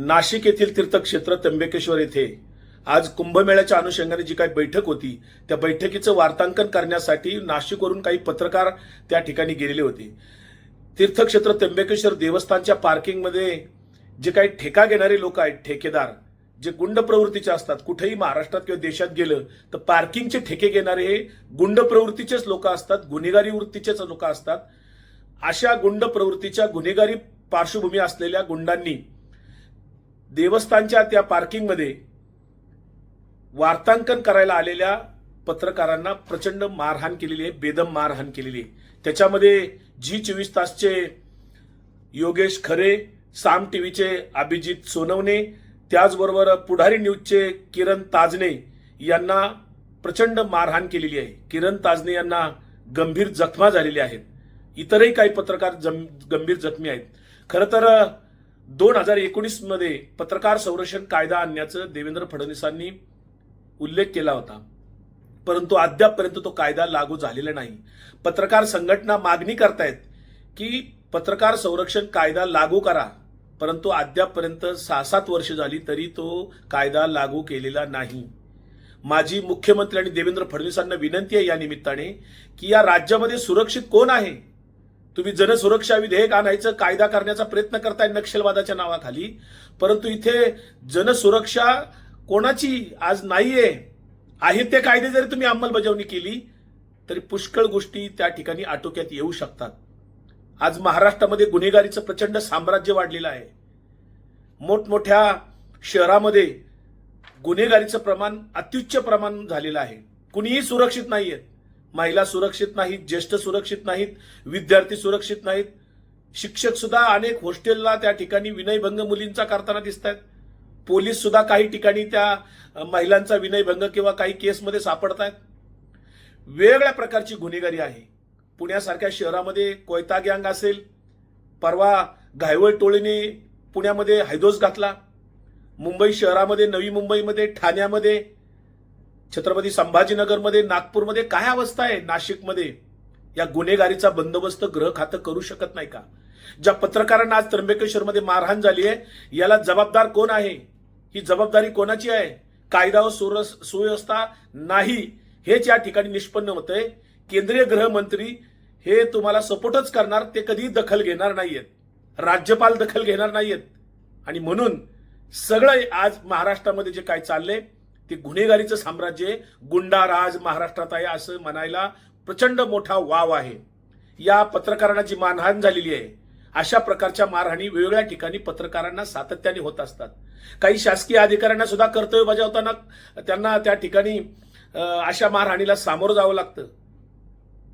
नाशिक येथील तीर्थक्षेत्र त्र्यंबकेश्वर येथे. आज कुंभमेळ्याच्या अनुषंगाने जी काही बैठक होती त्या बैठकीचं वार्तांकन करण्यासाठी नाशिकवरून काही पत्रकार त्या ठिकाणी गेलेले होते. तीर्थक्षेत्र त्र्यंबकेश्वर देवस्थानच्या पार्किंगमध्ये जे काही ठेका घेणारे लोक आहेत ठेकेदार जे गुंड प्रवृत्तीचे असतात कुठेही महाराष्ट्रात किंवा देशात गेलं तर पार्किंगचे ठेके घेणारे हे गुंड प्रवृत्तीचेच लोक असतात गुन्हेगारी वृत्तीचेच लोक असतात. अशा गुंड प्रवृत्तीच्या गुन्हेगारी पार्श्वभूमी असलेल्या गुंडांनी देवस्थानच्या त्या पार्किंगमध्ये वार्तांकन करायला आलेल्या पत्रकारांना प्रचंड मारहाण केलेली आहे बेदम मारहाण केलेली आहे. त्याच्यामध्ये जी चोवीस तासचे योगेश खरे साम टीव्हीचे अभिजित सोनवणे त्याचबरोबर पुढारी न्यूजचे किरण ताजने यांना प्रचंड मारहाण केलेली आहे. किरण ताजने यांना गंभीर जखमा झालेल्या आहेत. इतरही काही पत्रकार जम गंभीर जखमी आहेत. खरं तर दोन हजार एकोणीसमध्ये पत्रकार संरक्षण कायदा आणण्याचं देवेंद्र फडणवीसांनी उल्लेख केला होता. परंतु अद्यापपर्यंत तो कायदा लागू झालेला नाही. पत्रकार संघटना मागणी करतायत की पत्रकार संरक्षण कायदा लागू करा. परंतु अद्यापपर्यंत सहा सात वर्ष झाली तरी तो कायदा लागू केलेला नाही. माझी मुख्यमंत्री आणि देवेंद्र फडणवीसांना विनंती आहे या निमित्ताने की या राज्यामध्ये सुरक्षित कोण आहे? तुम्ही जनसुरक्षा विधेयक आणायचं कायदा करण्याचा प्रयत्न करताय नक्षलवादाच्या नावाखाली. परंतु इथे जनसुरक्षा कोणाची आज नाहीये आहे ते कायदे जरी तुम्ही अंमलबजावणी केली तरी पुष्कळ गोष्टी त्या ठिकाणी आटोक्यात येऊ शकतात. आज महाराष्ट्रामध्ये गुन्हेगारीचं प्रचंड साम्राज्य वाढलेलं आहे. मोठमोठ्या शहरामध्ये गुन्हेगारीचं प्रमाण अत्युच्च प्रमाण झालेलं आहे. कुणीही सुरक्षित नाही आहेत महिला सुरक्षित नाहीत ज्येष्ठ सुरक्षित नाहीत विद्यार्थी सुरक्षित नाहीत. शिक्षक सुद्धा अनेक हॉस्टेलला त्या ठिकाणी विनयभंग मुलींचा करताना दिसत आहेत पोलीस सुद्धा काही ठिकाणी त्या महिलांचा विनयभंग किंवा काही केसमध्ये सापडत आहेत वेगळ्या प्रकारची गुन्हेगारी आहे. पुण्यासारख्या शहरामध्ये कोयता गँग असेल परवा घायवळ टोळीने पुण्यामध्ये हैदोस घातला. मुंबई शहरामध्ये नवी मुंबईमध्ये ठाण्यामध्ये छत्रपती संभाजीनगरमध्ये नागपूरमध्ये काय अवस्था आहे? नाशिकमध्ये या गुन्हेगारीचा बंदोबस्त ग्रह खातं करू शकत नाही का? ज्या पत्रकारांना आज त्र्यंबकेश्वरमध्ये मारहाण झाली आहे याला जबाबदार कोण आहे? ही जबाबदारी कोणाची आहे? कायदा व सुव्यवस्था नाही हेच या ठिकाणी निष्पन्न होतंय. केंद्रीय गृहमंत्री हे तुम्हाला सपोर्टच करणार ते कधी दखल घेणार नाहीयेत. राज्यपाल दखल घेणार नाहीयेत. आणि म्हणून सगळं आज महाराष्ट्रामध्ये जे काय चाललंय ते गुन्हेगारीचं साम्राज्य गुंडा राज महाराष्ट्रात आहे असं म्हणायला प्रचंड मोठा वाव आहे. या पत्रकारांना जी मानहान झालेली आहे. अशा प्रकारच्या मारहाणी वेगवेगळ्या ठिकाणी पत्रकारांना सातत्याने होत असतात. काही शासकीय अधिकाऱ्यांना सुद्धा कर्तव्य बजावताना त्यांना त्या ठिकाणी अशा मारहाणीला सामोरं जावं लागतं.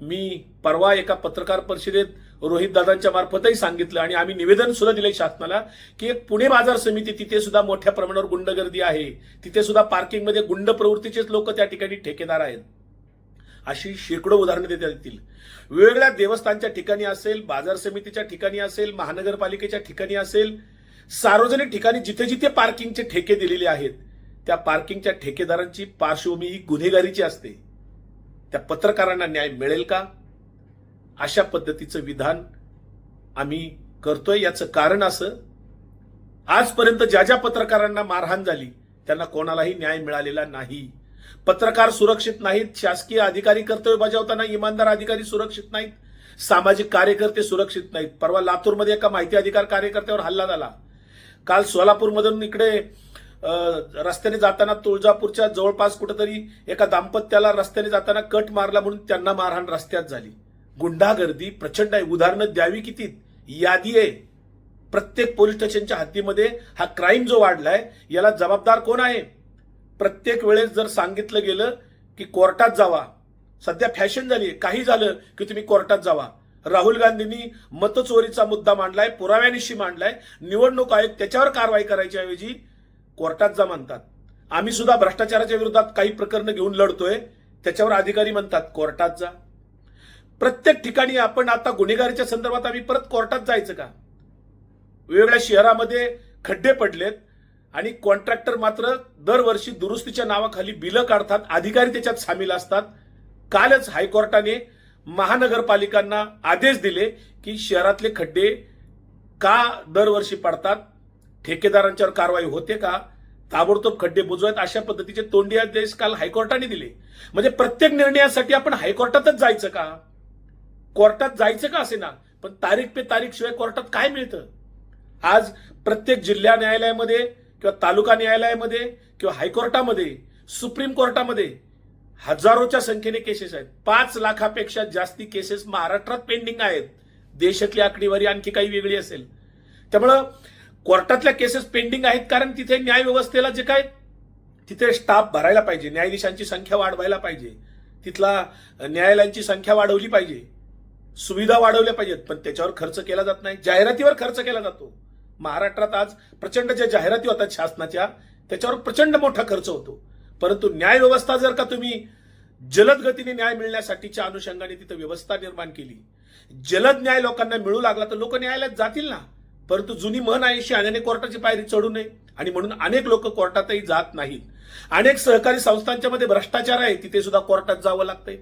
मी परवा एका पत्रकार परिषदेत रोहित दादांच्या मार्फतही सांगितलं आणि आम्ही निवेदन सुद्धा दिले शासनाला की एक पुणे बाजार समिती तिथे सुद्धा मोठ्या प्रमाणावर गुंडगर्दी आहे. तिथे सुद्धा पार्किंगमध्ये गुंड प्रवृत्तीचेच लोक त्या ठिकाणी ठेकेदार आहेत. अशी शेकडो उदाहरणं देता येतील. वेगवेगळ्या देवस्थानच्या ठिकाणी असेल बाजार समितीच्या ठिकाणी असेल महानगरपालिकेच्या ठिकाणी असेल सार्वजनिक ठिकाणी जिथे जिथे पार्किंगचे ठेके दिलेले आहेत त्या पार्किंगच्या ठेकेदारांची पार्श्वभूमी ही गुन्हेगारीची असते. त्या पत्रकारांना न्याय मिळेल का? अशा पद्धतीचं विधान आम्ही करतोय. याचं कारण असं आजपर्यंत ज्या ज्या पत्रकारांना मारहाण झाली त्यांना कोणालाही न्याय मिळालेला नाही. पत्रकार सुरक्षित नाहीत शासकीय अधिकारी कर्तव्य बजावताना इमानदार अधिकारी सुरक्षित नाहीत सामाजिक कार्यकर्ते सुरक्षित नाहीत. परवा लातूरमध्ये एका माहिती अधिकार कार्यकर्त्यावर हल्ला झाला. काल सोलापूरमधून इकडे रस्त्याने जाताना तुळजापूरच्या जवळपास कुठेतरी एका दाम्पत्याला रस्त्याने जाताना कट मारला म्हणून त्यांना मारहाण रस्त्यात झाली. गुंडागर्दी प्रचंड आहे. उदाहरणं द्यावी किती यादी आहे. प्रत्येक पोलीस स्टेशनच्या हद्दीमध्ये हा क्राईम जो वाढलाय याला जबाबदार कोण आहे? प्रत्येक वेळेस जर सांगितलं गेलं की कोर्टात जावा. सध्या फॅशन झाली काही झालं की तुम्ही कोर्टात जावा. राहुल गांधींनी मतचोरीचा मुद्दा मांडलाय पुराव्यानिशी मांडलाय. निवडणूक आयोग त्याच्यावर कारवाई करायच्या ऐवजी कोर्टात जा म्हणतात. आम्ही सुद्धा भ्रष्टाचाराच्या विरोधात काही प्रकरणं घेऊन लढतोय त्याच्यावर अधिकारी म्हणतात कोर्टात जा. प्रत्येक ठिकाणी आपण आता गुन्हेगारीच्या संदर्भात आम्ही परत कोर्टात जायचं का? वेगवेगळ्या शहरामध्ये खड्डे पडलेत आणि कॉन्ट्रॅक्टर मात्र दरवर्षी दुरुस्तीच्या नावाखाली बिलं काढतात अधिकारी त्याच्यात सामील असतात. कालच हायकोर्टाने महानगरपालिकांना आदेश दिले की शहरातले खड्डे का दरवर्षी पडतात? ठेकेदारांच्यावर कारवाई होते का? ताबडतोब खड्डे बुजवायत अशा पद्धतीचे तोंडी आदेश काल हायकोर्टाने दिले. म्हणजे प्रत्येक निर्णयासाठी आपण हायकोर्टातच जायचं का? कोर्टात जायचं का असे ना? पण तारीख पे तारीख शिवाय कोर्टात काय मिळतं? आज प्रत्येक जिल्हा न्यायालयामध्ये किंवा तालुका न्यायालयामध्ये किंवा हायकोर्टामध्ये सुप्रीम कोर्टामध्ये हजारोच्या संख्येने केसेस आहेत. पाच लाखापेक्षा जास्ती केसेस महाराष्ट्रात पेंडिंग आहेत. देशातली आकडेवारी आणखी काही वेगळी असेल. त्यामुळं कोर्टातल्या केसेस पेंडिंग आहेत कारण तिथे न्याय व्यवस्थेला जे काय तिथे स्टाफ भरायला पाहिजे न्यायाधीशांची संख्या वाढवायला पाहिजे तिथला न्यायालयांची संख्या वाढवली पाहिजे सुविधा वाढवल्या पाहिजेत पण त्याच्यावर खर्च केला जात नाही जाहिरातीवर खर्च केला जातो. महाराष्ट्रात आज प्रचंड ज्या जाहिराती होतात शासनाच्या त्याच्यावर प्रचंड मोठा खर्च होतो. परंतु न्याय व्यवस्था जर का तुम्ही जलद गतीने न्याय मिळण्यासाठीच्या अनुषंगाने तिथं व्यवस्था निर्माण केली जलद न्याय लोकांना मिळू लागला तर लोक न्यायालयात जातील ना? परंतु जुनी मन आहे शहाण्याने कोर्टाची पायरी चढू नये. आणि म्हणून अनेक लोक कोर्टातही जात नाहीत. अनेक सहकारी संस्थांच्या मध्ये भ्रष्टाचार आहे तिथे सुद्धा कोर्टात जावं लागतंय.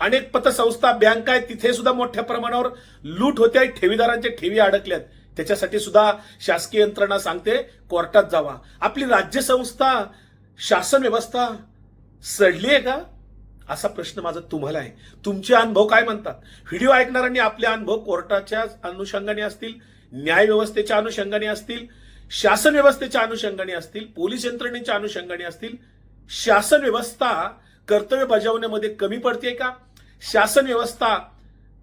अनेक पतसंस्था बँक आहेत तिथे सुद्धा मोठ्या प्रमाणावर लूट होते आहे ठेवीदारांच्या ठेवी अडकल्यात. त्याच्यासाठी सुद्धा शासकीय यंत्रणा सांगते कोर्टात जावा. आपली राज्य संस्था शासन व्यवस्था सडली आहे का? असा प्रश्न माझा तुम्हाला आहे. तुमचे अनुभव काय म्हणतात? व्हिडिओ ऐकणाऱ्यांनी आपले अनुभव कोर्टाच्या अनुषंगाने असतील न्यायव्यवस्थेच्या अनुषंगाने असतील शासन व्यवस्थेच्या अनुषंगाने असतील पोलीस यंत्रणेच्या अनुषंगाने असतील शासन व्यवस्था कर्तव्य बजावण्यामध्ये कमी पडते का? शासन व्यवस्था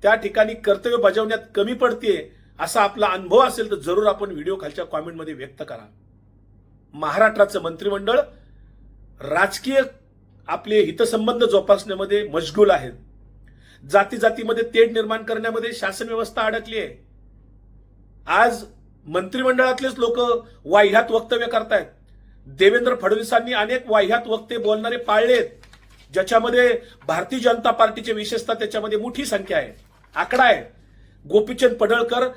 त्या ठिकाणी कर्तव्य बजावण्यात कमी पडते असा आपला अनुभव असेल तर जरूर आपण व्हिडिओ खालच्या कॉमेंटमध्ये व्यक्त करा. महाराष्ट्राचं मंत्रिमंडळ राजकीय आपले हितसंबंध जोपासण्यामध्ये मशगूल आहेत. जाती जातीमध्ये तेढ निर्माण करण्यामध्ये शासन व्यवस्था अडकली आहे आज मंत्रिमंडळातलेच लोक वाह्यात वक्तव्य करतायत. देवेंद्र फडणवीसांनी अनेक वाह्यात वक्ते बोलणारे पाळलेत. ज्याच्यामध्ये भारतीय जनता पार्टीचे विशेषतः त्याच्यामध्ये मोठी संख्या आहे. आकडा आहे. गोपीचंद पडळकर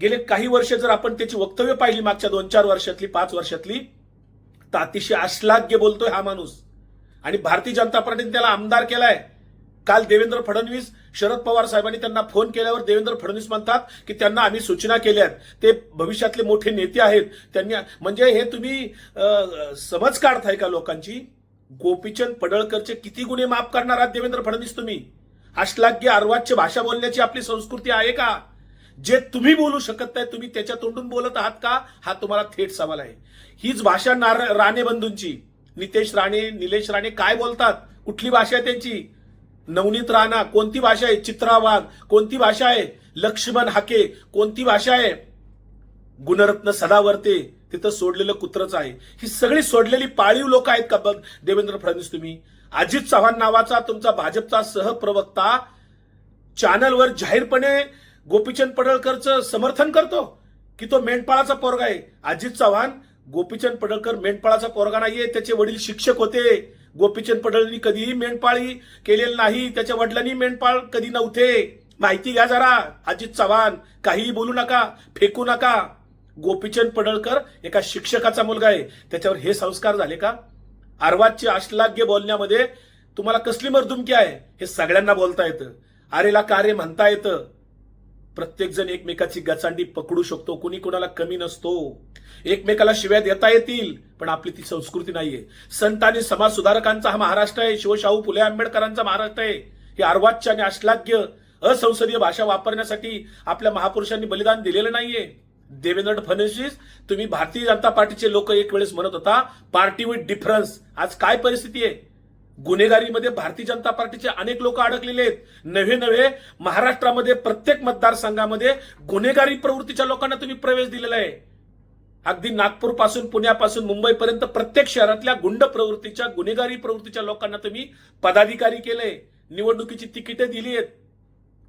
गेले काही वर्ष जर आपण त्याची वक्तव्य पाहिली मागच्या दोन चार वर्षातली पाच वर्षातली तर अतिशय अश्लाघ्य बोलतोय हा माणूस. आणि भारतीय जनता पार्टीने त्याला आमदार केलाय. काल देवेंद्र फडणवीस शरद पवार साहेबांनी त्यांना फोन केल्यावर देवेंद्र फडणवीस म्हणतात की त्यांना आम्ही सूचना केल्या आहेत. ते भविष्यातले मोठे नेते आहेत. त्यांनी म्हणजे हे तुम्ही समज समज काढताय का लोकांची? गोपीचंद पडळकरचे किती गुन्हे माफ करणार आहात देवेंद्र फडणवीस तुम्ही? अश्लाघ्य अर्वाच्य भाषा बोलण्याची आपली संस्कृती आहे का? जे तुम्ही बोलू शकत नाही तुम्ही त्याच्या तोंडून बोलत आहात का? हा तुम्हाला थेट सवाल आहे. हीच भाषा नार राणे बंधूंची नितेश राणे निलेश राणे काय बोलतात? कुठली भाषा आहे त्यांची? नवनीत राणा कोणती भाषा आहे? चित्रा वाघ कोणती भाषा आहे? लक्ष्मण हाके. कोणती भाषा आहे? गुणरत्न सदावर्ते. तिथं सोडलेलं कुत्रच आहे. ही सगळी सोडलेली पाळीव लोक आहेत का बघ? देवेंद्र फडणवीस तुम्ही. अजित चव्हाण नावाचा तुमचा भाजपचा सहप्रवक्ता चॅनलवर जाहीरपणे गोपीचंद पडळकरचं समर्थन करतो की तो मेंढपाळाचा पोरगा आहे. अजित चव्हाण गोपीचंद पडळकर मेंढपाळाचा पोरगा नाहीये. त्याचे वडील शिक्षक होते. गोपीचंद पडळनी कधीही मेंढपाळी केलेली नाही त्याच्या वडिलांनी मेंढपाळ कधी नव्हते. माहिती घ्या जरा अजित चव्हाण काहीही बोलू नका फेकू नका. गोपीचंद पडळकर एका शिक्षकाचा मुलगा आहे. त्याच्यावर हे संस्कार झाले का? अर्वाजचे अश्लाघ्य बोलण्यामध्ये तुम्हाला कसली मर्दुमकी आहे? हे सगळ्यांना बोलता येतं. आरेला कार्य म्हणता येतं. प्रत्येकजण एकमेकाची गचांडी पकडू शकतो. कुणी कुणाला कमी नसतो. एकमेकाला शिव्या देता येतील पण आपली ती संस्कृती नाहीये. संत आणि समाजसुधारकांचा हा महाराष्ट्र आहे. शिवशाहू फुले आंबेडकरांचा महाराष्ट्र आहे. हे अर्वाच्य आणि अश्लाघ्य असंसदीय भाषा वापरण्यासाठी आपल्या महापुरुषांनी बलिदान दिलेलं नाहीये. देवेंद्र फडणवीस तुम्ही भारतीय जनता पार्टीचे लोक एक वेळेस म्हणत होता पार्टी विथ डिफरन्स. आज काय परिस्थिती आहे? गुन्हेगारीमध्ये भारतीय जनता पार्टीचे अनेक लोक अडकलेले आहेत. नव्हे नव्हे महाराष्ट्रामध्ये प्रत्येक मतदारसंघामध्ये गुन्हेगारी प्रवृत्तीच्या लोकांना तुम्ही प्रवेश दिलेला आहे. अगदी नागपूरपासून पुण्यापासून मुंबईपर्यंत प्रत्येक शहरातल्या गुंड प्रवृत्तीच्या गुन्हेगारी प्रवृत्तीच्या लोकांना तुम्ही पदाधिकारी केले निवडणुकीची तिकिटे दिली आहेत.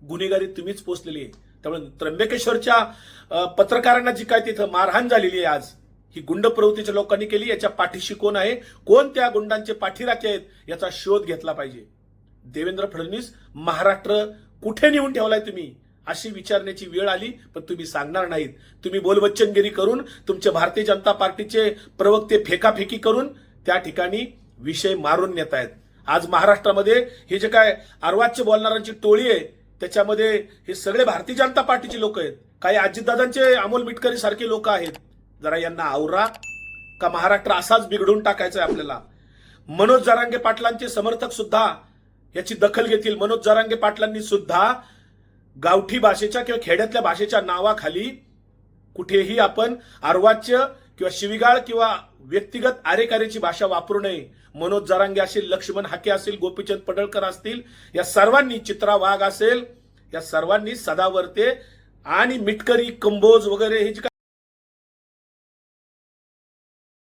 गुन्हेगारी तुम्हीच पोचलेली आहे. त्यामुळे त्र्यंबकेश्वरच्या पत्रकारांना जी काय तिथं मारहाण झालेली आहे आज ही गुंड प्रवृत्तीच्या लोकांनी केली याच्या पाठीशी कोण आहे? कोण त्या गुंडांचे पाठीराखे आहेत? याचा शोध घेतला पाहिजे. देवेंद्र फडणवीस महाराष्ट्र कुठे नेऊन ठेवलाय तुम्ही? अशी विचारण्याची वेळ आली पण तुम्ही सांगणार नाहीत. तुम्ही बोलबच्चनगिरी करून तुमचे भारतीय जनता पार्टीचे प्रवक्ते फेकाफेकी करून त्या ठिकाणी विषय मारून नेत आहेत आज महाराष्ट्रामध्ये हे जे काय अर्वाच्य बोलणाऱ्यांची टोळी आहे त्याच्यामध्ये हे सगळे भारतीय जनता पार्टीचे लोक आहेत. काही अजितदादांचे अमोल मिटकरी सारखे लोक आहेत. जरा यांना आवरा. का महाराष्ट्र असाच बिघडून टाकायचा आहे आपल्याला? मनोज जरांगे पाटलांचे समर्थक सुद्धा याची दखल घेतील. मनोज जरांगे पाटलांनी सुद्धा गावठी भाषेच्या किंवा खेड्यातल्या भाषेच्या नावाखाली कुठेही आपण अर्वाच्य किंवा शिविगाळ किंवा व्यक्तिगत आरेकारेची भाषा वापरू नये. मनोज जरांगे असेल लक्ष्मण हाके असेल गोपीचंद पडळकर असतील या सर्वांनी चित्रा वाघ असेल या सर्वांनी सदावर्ते आणि मिटकरी कंबोज वगैरे हे जे